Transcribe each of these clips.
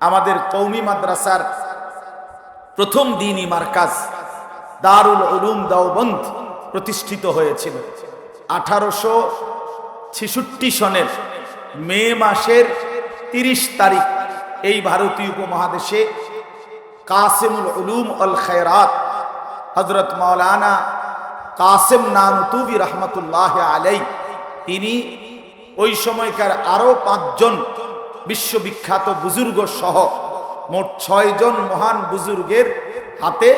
আমাদের কৌমি মাদ্রাসার প্রথম দিনই মার্কাজ দারুল উলুম দাওবন্দ প্রতিষ্ঠিত হয়েছিল। আঠারোশো ছেষট্টি সনের মে মাসের তিরিশ তারিখ এই ভারতীয় উপমহাদেশে কাসেমুল উলুম অল খেরাত হজরত মাওলানা কাসেম নানতুবি রহমতুল্লাহ আলাই তিনি ওই সময়কার আরও পাঁচজন বিশ্ববিখ্যাত বুজুর্গ সহ মোট ছয়জন মহান বুজুর্গের হাতে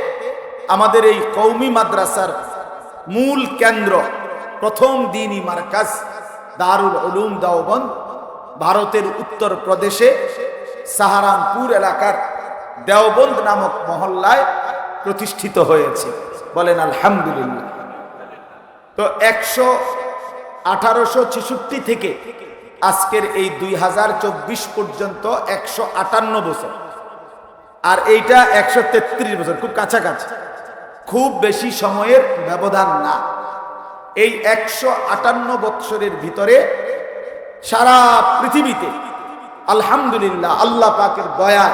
আমাদের এই কৌমি মাদ্রাসার মূল কেন্দ্র, প্রথম দিনই মার্কাজ দারুল উলুম দাওবন্দ, ভারতের উত্তর প্রদেশে সাহারানপুর এলাকার দেওবন্দ নামক মহল্লায় প্রতিষ্ঠিত হয়েছে। বলেন, আলহামদুলিল্লাহ। তো একশো আঠারোশো থেকে আজকের এই দুই হাজার চব্বিশ পর্যন্ত একশো আটান্ন বছর। আর এইটা একশো তেত্রিশ বছর, খুব কাছাকাছি। খুব বেশি সময়ের ব্যবধান না। এই একশো আটান্ন বৎসরের ভিতরে সারা পৃথিবীতে, আলহামদুলিল্লাহ, আল্লাহ পাকের দয়া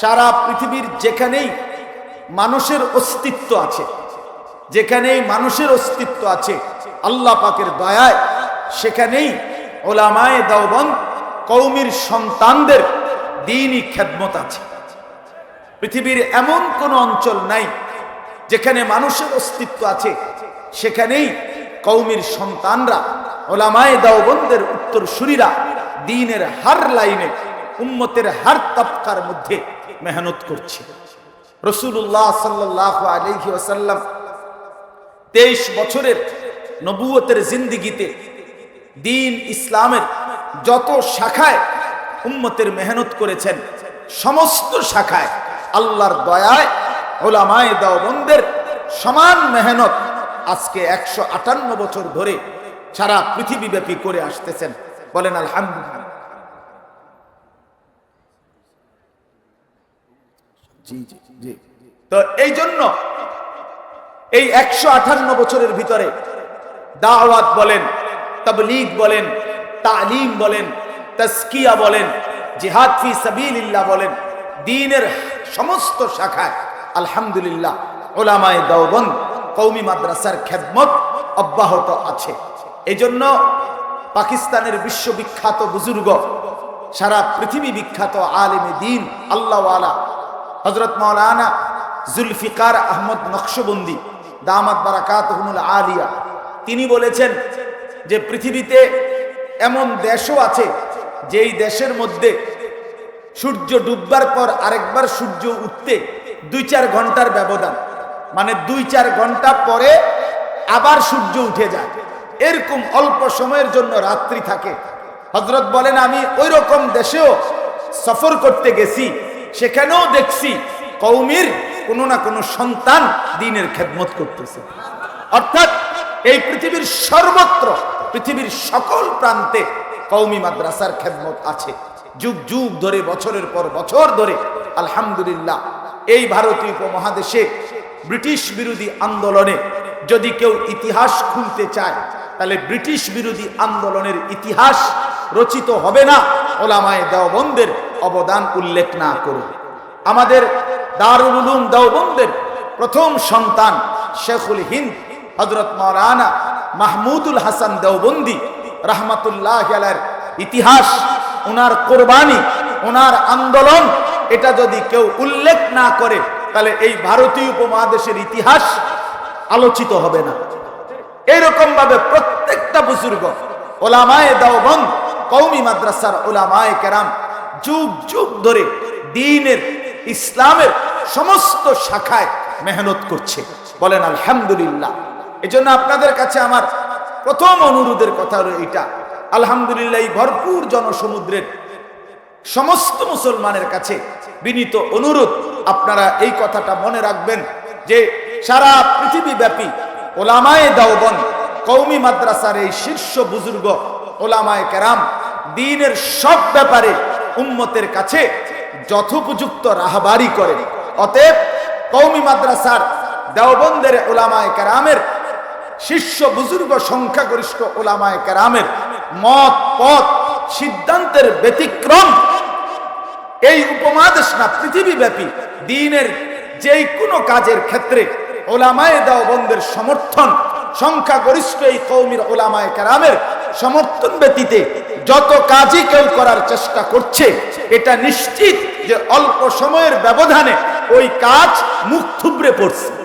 সারা পৃথিবীর যেখানেই মানুষের অস্তিত্ব আছে, যেখানেই মানুষের অস্তিত্ব আছে, আল্লাহ পাকের দয়ায় সেখানেই ওলামায় দাওবন কৌমির সন্তানদের দিনই খেদমত আছে। পৃথিবীর এমন কোন অঞ্চল নাই যেখানে মানুষের অস্তিত্ব আছে, সেখানেই কৌমির সন্তানরা, ওলামায় দাওবন্দের উত্তর সুরীরা দিনের হার লাইনে, উম্মতের হার তপকার মধ্যে মেহনত করছে। রসুল্লাহ সাল্লাহ আলহি ওসাল্লাম তেইশ বছরের নবুয়তের জিন্দিগিতে দিন ইসলামের যত শাখায় উম্মতের মেহনত করেছেন, সমস্ত শাখায় আল্লাহর দয়ায় ওলামায় দাওবন্দের সমান মেহনত আজকে একশো আটান্ন বছর ধরে সারা পৃথিবীব্যাপী করে আসতেছেন। বলেন, আলহামদুলিল্লাহ। জি জি জি। তো এই জন্য এই একশো আঠান্ন বছরের ভিতরে দাওয়াত বলেন তবলিগ বলেন, তালিম বলেন তস্কিয়া বলেন, জিহাদ ফি সাবিলিল্লাহ বলেন, দিনের সমস্ত শাখায় আলহামদুলিল্লাহ ওলামায়ে দাওবন্দ কৌমি মাদ্রাসার খেদমত অব্যাহত আছে। এই জন্য পাকিস্তানের বিশ্ববিখ্যাত বুজুর্গ, সারা পৃথিবী বিখ্যাত আলেমে দিন, আল্লাহওয়ালা হজরত মৌলানা জুলফিকার আহমদ নকশবন্দি, দামাত বারাকাত আলিয়া, তিনি বলেছেন যে পৃথিবীতে এমন দেশও আছে, যেই দেশের মধ্যে সূর্য ডুববার পর আরেকবার সূর্য উঠতে দুই চার ঘণ্টার ব্যবধান। মানে দুই চার ঘণ্টা পরে আবার সূর্য উঠে যায়। এরকম অল্প সময়ের জন্য রাত্রি থাকে। হজরত বলেন, আমি ওই রকম দেশেও সফর করতে গেছি, সেখানেও দেখছি কৌমির কোনো না কোনো সন্তান দিনের খেদমত করতেছে। অর্থাৎ এই পৃথিবীর সর্বত্র পৃথিবীর সকল প্রান্তে কৌমি মাদ্রাসার খেদমত আছে। যুগ যুগ ধরে, বছরের পর বছর ধরে, আলহামদুলিল্লাহ, এই ভারতীয় উপমহাদেশে ব্রিটিশ বিরোধী আন্দোলনে যদি কেউ ইতিহাস খুলতে চায়, তাহলে ব্রিটিশ বিরোধী আন্দোলনের ইতিহাস রচিত হবে না, ওলামায় দেওবন্দের অবদান উল্লেখ না করে আমাদের দারুল উলুম দেওবন্দের প্রথম সন্তান শেখুল হিন্দ হজরত মৌলানা মাহমুদুল হাসান দেওবন্দি রহমতুল্লাহ ইতিহাস ওনার কোরবানি ওনার আন্দোলন, এটা যদি কেউ উল্লেখ না করে, তাহলে এই ভারতীয় উপমহাদেশের ইতিহাস আলোচিত হবে না। এরকম ভাবে প্রত্যেকটা বুজুর্গ, ওলামায় দাওবন কৌমি মাদ্রাসার ওলামায় কেরাম, যুগ যুগ ধরে দিনের, ইসলামের সমস্ত শাখায় মেহনত করছে। বলেন আলহামদুলিল্লাহ। এই জন্য আপনাদের কাছে আমার প্রথম অনুরোধের কথা হলো এটা আলহামদুলিল্লাহ ভরপুর জনসমুদ্রের সমস্ত মুসলমানের কাছে বিনীত অনুরোধ, আপনারা এই কথাটা মনে রাখবেন যে সারা পৃথিবী ব্যাপী ওলামায় দাওবন কৌমি মাদ্রাসার এই শীর্ষ বুজুর্গ ওলামায় কেরাম, দিনের সব ব্যাপারে উম্মতের কাছে যথোপযুক্ত রাহবারি করেন। অতএব কৌমি মাদ্রাসার দেওবন্দের ওলামায় কেরামের শিষ্য বুজুর্গ সংখ্যাগরিষ্ঠ ওলামায় কেরামের মত, পথ, সিদ্ধান্তের ব্যতিক্রম। এই উপমহাদেশ না, পৃথিবীব্যাপী। দিনের যেই কোনো কাজের ক্ষেত্রে ওলামায়ে দেওবন্দের সমর্থন, সংখ্যাগরিষ্ঠ এই কৌমির ওলামায়ে কেরামের সমর্থন ব্যতীতে যত কাজই কেউ করার চেষ্টা করছে, এটা নিশ্চিত যে অল্প সময়ের ব্যবধানে ওই কাজ মুখ থুবড়ে পড়ছে।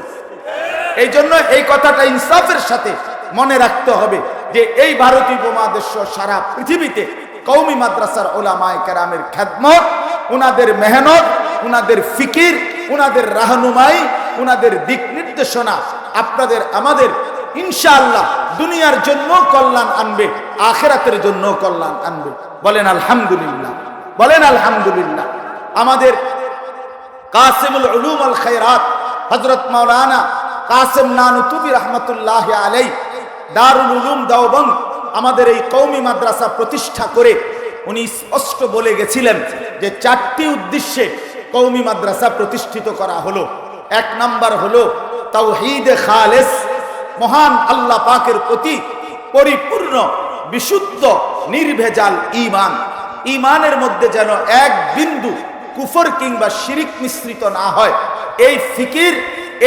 এই জন্য এই কথাটা ইনসাফের সাথে মনে রাখতে হবে যে এই ভারতীয় উপমহাদেশ সারা পৃথিবীতে কৌমি মাদ্রাসার ওলামায় কেরামের খ্যাতমত উনাদের মেহনত, উনাদের ফিকির, উনাদের রাহনুমাই, উনাদের দিক নির্দেশনা আপনাদের আমাদের ইনশাআল্লাহ দুনিয়ার জন্য কল্যাণ আনবে, আখেরাতের জন্য কল্যাণ আনবে। বলেন আলহামদুলিল্লাহ বলেন আলহামদুলিল্লাহ। আমাদের কাসিমুল উলুম আল খায়রাত, হযরত মাওলানা কাসিম নানুতুবি রহমতুল্লাহ আলাই, দারুল উলুম দাওবং আমাদের এই কৌমি মাদ্রাসা প্রতিষ্ঠা করে উনি স্পষ্ট বলে গেছিলেন যে চারটি উদ্দেশ্যে কৌমি মাদ্রাসা প্রতিষ্ঠিত করা হলো। এক নাম্বার হলো তাওহীদে খালেস, মহান আল্লাহ পাকের প্রতি পরিপূর্ণ, বিশুদ্ধ, নির্ভেজাল ইমান ইমানের মধ্যে যেন এক বিন্দু কুফর কিংবা শিরিক মিশ্রিত না হয়। এই ফিকির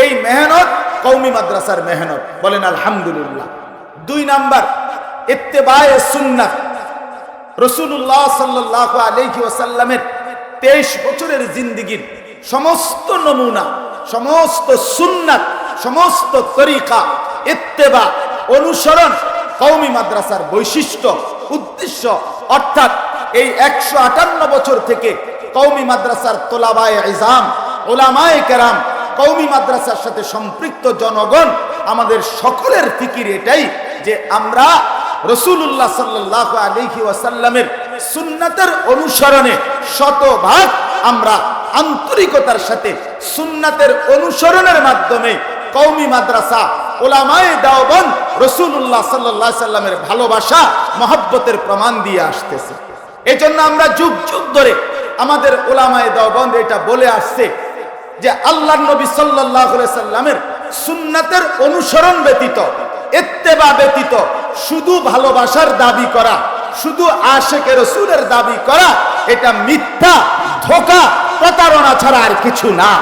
এই মেহনত কৌমি মাদ্রাসার মেহনত। বলেন, আলহামদুলিল্লাহ। দুই নাম্বার, ইত্তেবায়ে সুন্নাত রসুল্লাহ সাল্লাহ আলহি ওসাল্লামের তেইশ বছরের জিন্দিগির সমস্ত নমুনা, সমস্ত সুন্নাত, সমস্ত তরিকা, ইত্তেবা, অনুসরণ কৌমি মাদ্রাসার বৈশিষ্ট্য, উদ্দেশ্য, অর্থাৎ এই একশো আটান্ন বছর থেকে কৌমি মাদ্রাসার তোলাবায় ইজাম, ওলামায় কেরাম কৌমি মাদ্রাসার সাথে সম্পৃক্ত জনগণ আমাদের সকলের ফিকির এটাই যে আমরা রসুল্লাহ সাল্লাহ আলহি ওয়াসাল্লামের সুন্নাতের অনুসরণে শতভাগ আমরা আন্তরিকতার সাথে সুন্নাতের অনুসরণের মাধ্যমে কৌমি মাদ্রাসা, ওলামায়ে দাওবন রসুল্লাহ সাল্লাহ সাল্লামের ভালোবাসা, মহব্বতের প্রমাণ দিয়ে আসতেছে। এই জন্য আমরা যুগ যুগ ধরে আমাদের ওলামায়ে দাওবন্দ এটা বলে আসছে যে আল্লাহ নবী সাল্লাহ সাল্লামের সুন্নাতের অনুসরণ ব্যতীত এত্তেবা ব্যতীত, শুধু ভালোবাসার দাবি করা, শুধু আশেকের রসুলের দাবি করা, এটা মিথ্যা, ধোকা, প্রতারণা ছাড়া আর কিছু না।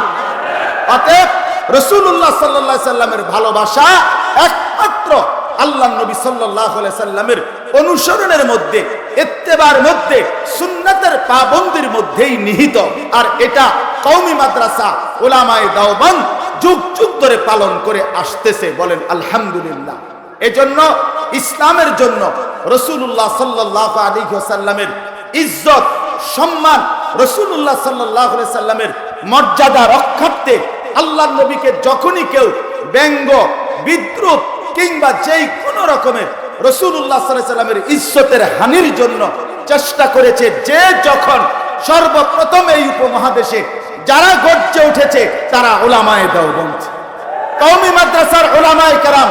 অতএব রসুল্লাহ সাল্লাহ সাল্লামের ভালোবাসা একমাত্র আল্লাহ নবী সাল্লাহ সাল্লামের অনুসরণের মধ্যে, এত্তেবার মধ্যে, সুন্নাতের পাবন্দির মধ্যেই নিহিত। আর এটা কৌমি মাদ্রাসা, ওলামায় দাওবান যুগ যুগ ধরে পালন করে আসতেছে বলেন আলহামদুলিল্লাহ। এজন্য, ইসলামের জন্য রসুল্লাহ সাল্লাহ আলী সাল্লামের ইজ্জত, সম্মান রসুল্লাহ সাল্লাহ সাল্লামের মর্যাদা রক্ষার্থে আল্লাহ নবীকে যখনই কেউ ব্যঙ্গ, বিদ্রুপ কিংবা যেই কোন রকমের রসুল্লাহ সাল্লামের ইজ্জতের হানির জন্য চেষ্টা করেছে যে যখন সর্বপ্রথম এই উপমহাদেশে যারা গর্জে উঠেছে, তারা ওলামায় দাও বলছে কৌমি মাদ্রাসার ওলামায় কারাম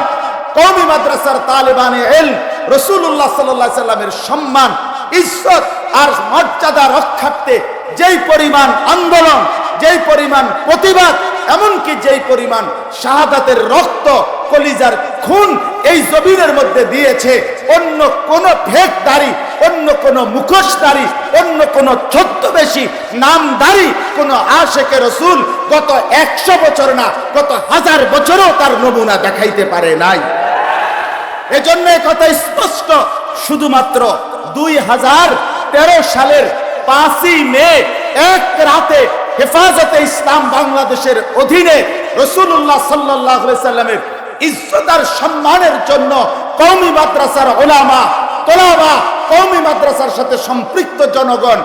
কৌমি মাদ্রাসার তালেবানে এল রসুল্লাহ সাল্লাহ সাল্লামের সম্মান, ইজ্জত আর মর্যাদা রক্ষার্থে যেই পরিমাণ আন্দোলন, যেই পরিমাণ প্রতিবাদ, এমনকি যেই পরিমাণ শাহাদাতের রক্ত কলিজার খুন এই জমিনের মধ্যে দিয়েছে। অন্য কোন ভেদদারি অন্য কোন মুখোশদারি অন্য কোন ছদ্মবেশী নামদারি কোন আশেকে রসুল গত একশো বছর না, গত হাজার বছরও তার নমুনা দেখাইতে পারে নাই। এজন্য কথা স্পষ্ট, শুধুমাত্র দুই হাজার তেরো সালের পাঁচই মে, এক রাতে হেফাজতে ইসলাম বাংলাদেশের অধীনে রসুল্লাহ সাল্লাহ সাল্লামের ইজ্জতার সম্মানের জন্য কৌমি মাদ্রাসার ওলামা তোলাবা কৌমি মাদ্রাসার সাথে সম্পৃক্ত জনগণ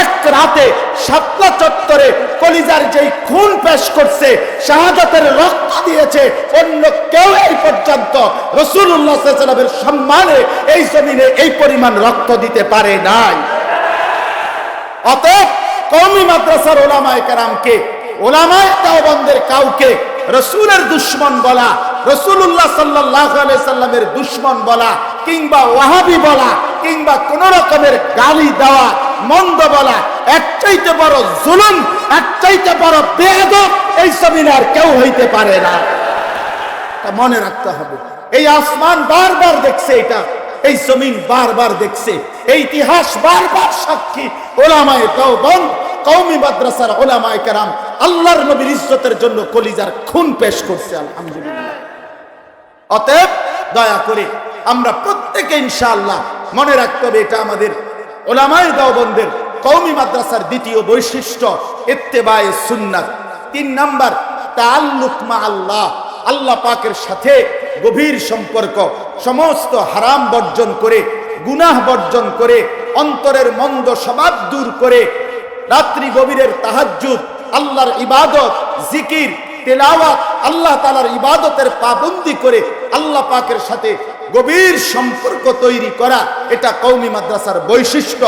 এক রাতে সাতলা চত্বরে কলিজার যেই খুন পেশ করছে, শাহাদাতের রক্ত দিয়েছে, অন্য কেউ এই পর্যন্ত রসুল্লাহ সাল্লামের সম্মানে এই জমিনে এই পরিমাণ রক্ত দিতে পারে নাই। অতএব কৌমি মাদ্রাসার ওলামায় কারামকে, ওলামায় তাওবন্দের কাউকে রসুলের দুশ্মন বলা রসুল্লাহ সাল্লাহ সাল্লামের দুশ্মন বলা, কিংবা ওয়াহাবি বলা, কিংবা কোন রকমের গালি দেওয়া, মন্দ বলা এক চাইতে বড় জুলুম এক চাইতে বড় বেদ এই জমিনার কেউ হইতে পারে না। তা মনে রাখতে হবে, এই আসমান বারবার দেখছে এটা, এই জমিন বারবার দেখছে, এই ইতিহাস বারবার সাক্ষী, ওলামায় কওমি মাদ্রাসার ওলামায়ে কেরাম আল্লাহর নবীর ইজ্জতের জন্য কলিজার খুন পেশ করছে, আলহামদুলিল্লাহ। অতএব, দয়া করে আমরা প্রত্যেকে ইনশাআল্লাহ মনে রাখতে হবে, এটা আমাদের ওলামায় দাওবন্দের কৌমি মাদ্রাসার দ্বিতীয় বৈশিষ্ট্য, ইত্তেবায়ে সুন্নাত। তিন নাম্বার, তাআল্লুক মা আল্লাহ আল্লাহ পাকের সাথে গভীর সম্পর্ক, সমস্ত হারাম বর্জন করে, গুনাহ বর্জন করে, অন্তরের মন্দ স্বভাব দূর করে, রাত্রি গভীরের তাহাজ্জুদ আল্লাহর ইবাদত, জিকির, তেলাওয়াত, আল্লাহ তালার ইবাদতের পাবন্দি করে আল্লাহ পাকের সাথে গভীর সম্পর্ক তৈরি করা এটা কৌমি মাদ্রাসার বৈশিষ্ট্য।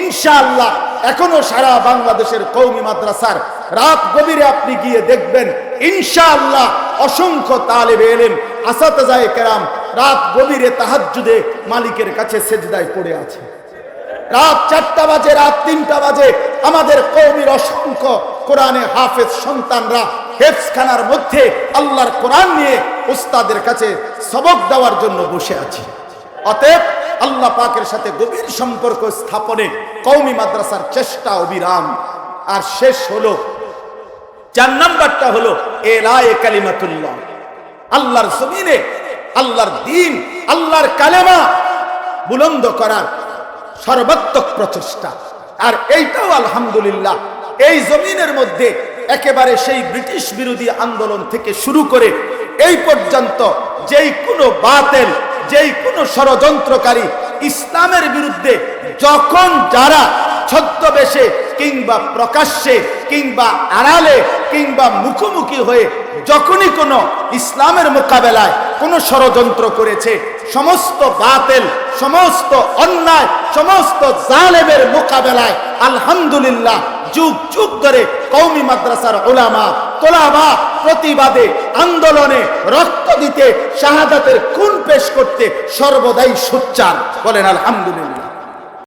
ইনশাআল্লাহ এখনও সারা বাংলাদেশের কৌমি মাদ্রাসার রাত গভীরে আপনি গিয়ে দেখবেন, ইনশাআল্লাহ অসংখ্য তালেবে এলেন আসাতাজায়ে কেরাম রাত গভীরে তাহাজ্জুদে মালিকের কাছে সেজদায় পড়ে আছে। রাত চারটা বাজে, রাত তিনটা বাজে, আমাদের কৌমির অসংখ্য কোরআনে হাফেজ সন্তানরা হেফসখানার মধ্যে আল্লাহর কোরআন নিয়ে উস্তাদের কাছে সবক দেওয়ার জন্য বসে আছে। অতএব আল্লাহ পাকের সাথে গভীর সম্পর্ক স্থাপনে কৌমি মাদ্রাসার চেষ্টা অবিরাম। আর শেষ হলো, চার নাম্বারটা হলো এলায়ে কালিমাতুল্লাহ। আল্লাহর জমিনে, আল্লাহর দিন, আল্লাহর কালেমা বুলন্দ করার সর্বাত্মক প্রচেষ্টা। আর এইটাও আলহামদুলিল্লাহ এই জমিনের মধ্যে একেবারে সেই ব্রিটিশ বিরোধী আন্দোলন থেকে শুরু করে এই পর্যন্ত যেই কোনো বাতেল, যেই কোনো ষড়যন্ত্রকারী ইসলামের বিরুদ্ধে যখন যারা ছদ্মবেশে কিংবা প্রকাশ্যে কিংবা আড়ালে কিংবা মুখোমুখি হয়ে যখনই কোনো ইসলামের মোকাবেলায় কোনো ষড়যন্ত্র করেছে, সমস্ত বাতেল, সমস্ত অন্যায়, সমস্ত জালেমের মোকাবেলায় আলহামদুলিল্লাহ যুগ যুগ ধরে কৌমি মাদ্রাসার ওলামা তোলামা প্রতিবাদে, আন্দোলনে রক্ত দিতে, শাহাদাতের খুন পেশ করতে সর্বদাই সোচ্চার। বলেন, আলহামদুলিল্লাহ।